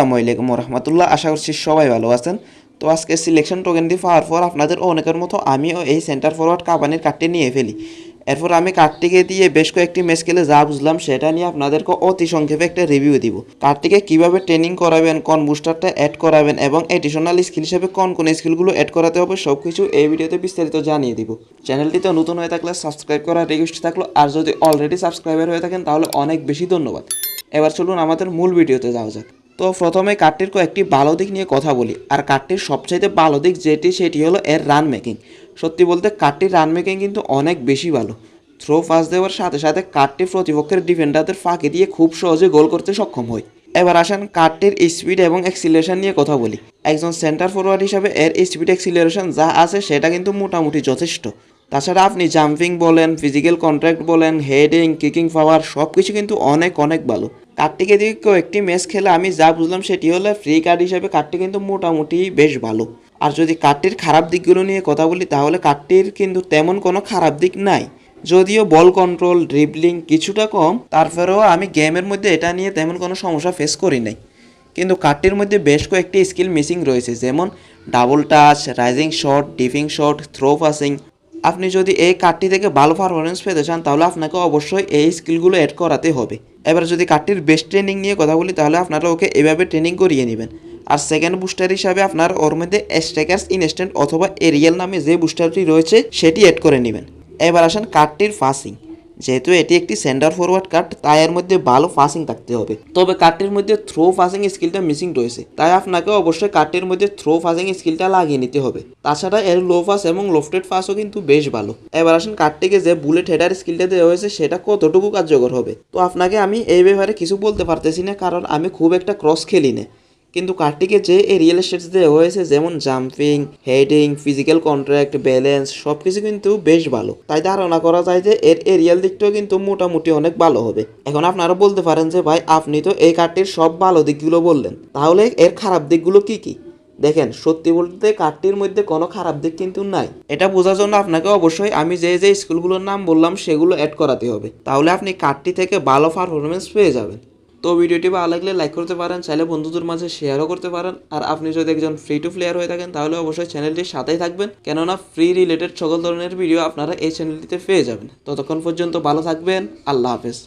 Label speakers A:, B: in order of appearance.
A: আসসালামু আলাইকুম রহমতুল্লাহ। আশা করছি সবাই ভালো আছেন। তো আজকে সিলেকশন টোকেনটি পাওয়ার পর আপনাদের অনেকের মতো আমিও এই সেন্টার ফরওয়ার্ড কাবানির কার্ডটি নিয়ে ফেলি। এরপর আমি কার্ডটিকে দিয়ে বেশ কয়েকটি ম্যাচ খেলে যা বুঝলাম সেটা নিয়ে আপনাদেরকে অতি সংক্ষেপে একটা রিভিউ দিব। কার্ডটিকে কীভাবে ট্রেনিং করাবেন, কোন বুস্টারটা অ্যাড করাবেন এবং এডিশনাল স্কিল হিসেবে কোন কোন স্কিলগুলো অ্যাড করাতে হবে সব কিছু এই ভিডিওতে বিস্তারিত জানিয়ে দিব। চ্যানেলটিতে নতুন হয়ে থাকলে সাবস্ক্রাইব করার রিকোয়েস্ট থাকল। আর যদি অলরেডি সাবস্ক্রাইবার হয়ে থাকেন তাহলে অনেক বেশি ধন্যবাদ। এবার চলুন আমাদের মূল ভিডিওতে যাওয়া যাক। তো প্রথমে কার্ডটির কয়েকটি ভালো দিক নিয়ে কথা বলি। আর কার্ডটির সবচাইতে ভালো দিক যেটি, সেটি হলো এর রান মেকিং সত্যি বলতে কার্ডটির রান মেকিং কিন্তু অনেক বেশি ভালো থ্রো পাস দেওয়ার সাথে সাথে কার্ডটি প্রতিপক্ষের ডিফেন্ডারদের ফাঁকি দিয়ে খুব সহজে গোল করতে সক্ষম হয় এবার আসেন কার্ডটির স্পিড এবং অ্যাক্সিলারেশন নিয়ে কথা বলি। একজন সেন্টার ফরওয়ার্ড হিসাবে এর স্পিড অ্যাক্সিলারেশন যা আছে সেটা কিন্তু মোটামুটি যথেষ্ট। তাছাড়া আপনি জাম্পিং বলেন ফিজিক্যাল কন্ট্রাক্ট বলেন হেডিং কিকিং পাওয়ার সব কিছু কিন্তু অনেক অনেক ভালো কার্ডটিকে দিয়ে কয়েকটি ম্যাচ খেলে আমি যা বুঝলাম সেটি হলো ফ্রি কার্ড হিসেবে কার্ডটি কিন্তু মোটামুটি বেশ ভালো। আর যদি কার্ডটির খারাপ দিকগুলো নিয়ে কথা বলি, তাহলে কার্ডটির কিন্তু তেমন কোনো খারাপ দিক নাই। যদিও বল কন্ট্রোল ড্রিবলিং কিছুটা কম, তারপরেও আমি গেমের মধ্যে এটা নিয়ে তেমন কোনো সমস্যা ফেস করি নাই। কিন্তু কার্ডটির মধ্যে বেশ কয়েকটি স্কিল মিসিং রয়েছে, যেমন double touch rising shot ডিফিং shot throw passing আপনি যদি এই কার্ডটি থেকে ভালো পারফরমেন্স পেতে চান, তাহলে আপনাকে অবশ্যই এই স্কিলগুলো অ্যাড করাতে হবে। এবার যদি কার্ডটির বেস্ট ট্রেনিং নিয়ে কথা বলি, তাহলে আপনারা ওকে এভাবে ট্রেনিং করিয়ে নেবেন। আর সেকেন্ড বুস্টার হিসাবে আপনার ওর মধ্যে স্ট্রেকার্স ইনস্ট্যান্ট অথবা এরিয়াল নামে যে বুস্টারটি রয়েছে, সেটি অ্যাড করে নেবেন। এবার আসেন কার্ডটির ফাসিং যেহেতু এটি একটি সেন্টার ফরওয়ার্ড কার্ড তাই এর মধ্যে ভালো ফাসিং থাকতে হবে। তবে কার্ডটির মধ্যে থ্রো ফাসিং স্কিলটা মিসিং রয়েছে, তাই আপনাকে অবশ্যই কার্ডটির মধ্যে থ্রো ফাসিং স্কিলটা লাগিয়ে নিতে হবে। তাছাড়া এর লো ফাস এবং লোফটেড ফাসও কিন্তু বেশ ভালো। এবার আসেন কার্ডটিকে যে বুলেট হেডার স্কিলটা দেওয়া হয়েছে, সেটা কতটুকু কার্যকর হবে? তো আপনাকে আমি এই ব্যাপারে কিছু বলতে পারতেছি না, কারণ আমি খুব একটা ক্রস খেলি না। কিন্তু কার্ডটিকে যে এই রিয়েল এস্টেটস দেওয়া হয়েছে, যেমন jumping heading physical contract balance সব কিছু কিন্তু বেশ ভালো। তাই ধারণা করা যায় যে এর এরিয়াল দিকটাও কিন্তু মোটামুটি অনেক ভালো হবে। এখন আপনারা বলতে পারেন যে, ভাই, আপনি তো এই কার্ডটির সব ভালো দিকগুলো বললেন। তাহলে এর খারাপ দিকগুলো কি কি? দেখেন, সত্যি বলতে কার্ডটির মধ্যে কোনো খারাপ দিক কিন্তু নাই। এটা বোঝার জন্য আপনাকে অবশ্যই আমি যে যে স্কুলগুলোর নাম বললাম, সেগুলো অ্যাড করাতে হবে। তাহলে আপনি কার্ডটি থেকে ভালো পারফরমেন্স পেয়ে যাবেন। তো ভিডিওটি ভালো লাগলে লাইক করতে পারেন, চাইলে বন্ধুদের মাঝে শেয়ারও করতে পারেন। আর আপনি যদি একজন ফ্রি টু প্লেয়ার হয়ে থাকেন, তাহলে অবশ্যই চ্যানেলটির সাথেই থাকবেন। কেননা ফ্রি রিলেটেড সকল ধরনের ভিডিও আপনারা এই চ্যানেলটিতে পেয়ে যাবেন। ততক্ষণ পর্যন্ত ভালো থাকবেন। আল্লাহ হাফেজ।